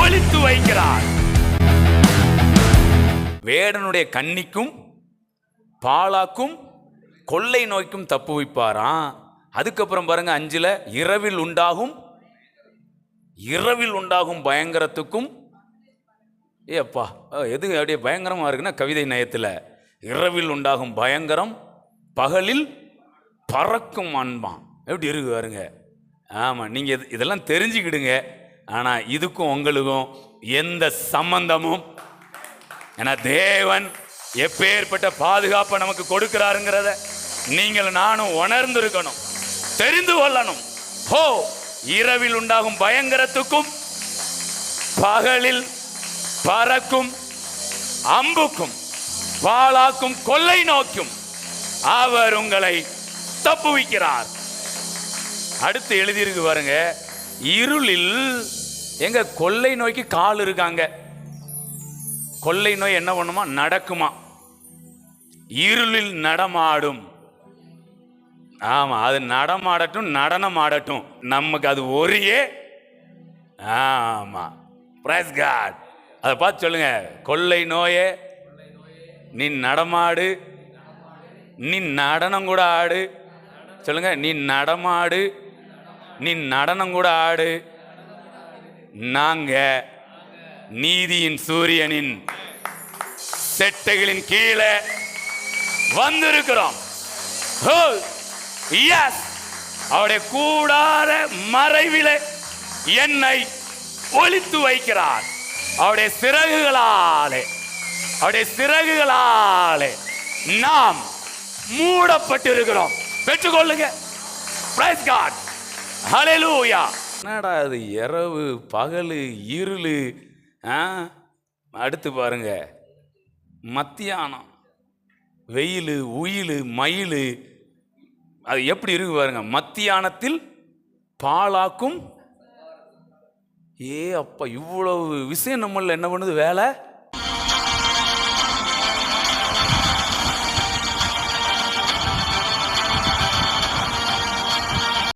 ஒழித்து வைக்கிறார். வேடனுடைய கன்னிக்கும் பாலாக்கும் கொள்ளை நோய்க்கும் தப்பு வைப்பாராம் அதுக்கப்புறம் பாருங்க அஞ்சில் இரவில் உண்டாகும் இரவில் உண்டாகும் பயங்கரத்துக்கும் ஏப்பா எது அப்படியே பயங்கரமாக இருக்குன்னா கவிதை நயத்தில் இரவில் உண்டாகும் பயங்கரம் பகலில் பறக்கும் அன்பான் எப்படி இருக்கு பாருங்க. ஆமாம் நீங்கள் இதெல்லாம் தெரிஞ்சுக்கிடுங்க. ஆனால் இதுக்கும் உங்களுக்கும் எந்த சம்பந்தமும் ஏன்னா தேவன் எப்பேற்பட்ட பாதுகாப்பை நமக்கு கொடுக்கிறாருங்கிறத நீங்கள் நானும் உணர்ந்திருக்கணும் தெரிந்து கொள்ளணும். ஹோ இரவில் உண்டாகும் பயங்கரத்துக்கும் பகலில் பறக்கும் அம்புக்கும் பாலாக்கும் கொள்ளை நோக்கும் அவர் உங்களை தப்புவிக்கிறார். அடுத்து எழுதியிருக்கு பாருங்க இருளில் எங்க கொள்ளை நோய்க்கு கால் இருக்காங்க. கொள்ளை நோய் என்ன பண்ணுமா? நடக்குமா? இருளில் நடமாடும். ஆமா அது நடமாடட்டும் நடனம் ஆடட்டும் நமக்கு அது ஒரே ஆமா. பிரைஸ் காட் அதை பார்த்து சொல்லுங்க. கொள்ளை நோயே நீ நடமாடு. நீ நடனம் கூட ஆடு. சொல்லுங்க நீ நடமாடு. நீ நடனம் கூட ஆடு. நாங்க நீதியின் சூரியனின் செட்டைகளின் கீழே வந்திருக்கிறோம். அவருடைய கூடார மறைவிலே என்னை ஒளித்து வைக்கிறார். அவருடைய சிறகுகளாலே அவருடைய சிறகுகளாலே நாம் மூடப்பட்டிருக்கிறோம். பெற்றுக்கொள்ளுங்க. பிரைஸ் காட் ஹalleluya என்னடா அது இரவு பகலு இருள் ஆ? அடுத்து பாருங்க. மத்தியானம் வெயில் உயில் மயில் அது எப்படி இருக்கு பாருங்க. மத்தியானத்தில் பாலாக்கும் ஏ அப்பா இவ்வளவு விஷயம் நம்மள என்ன பண்ணுது வேலை?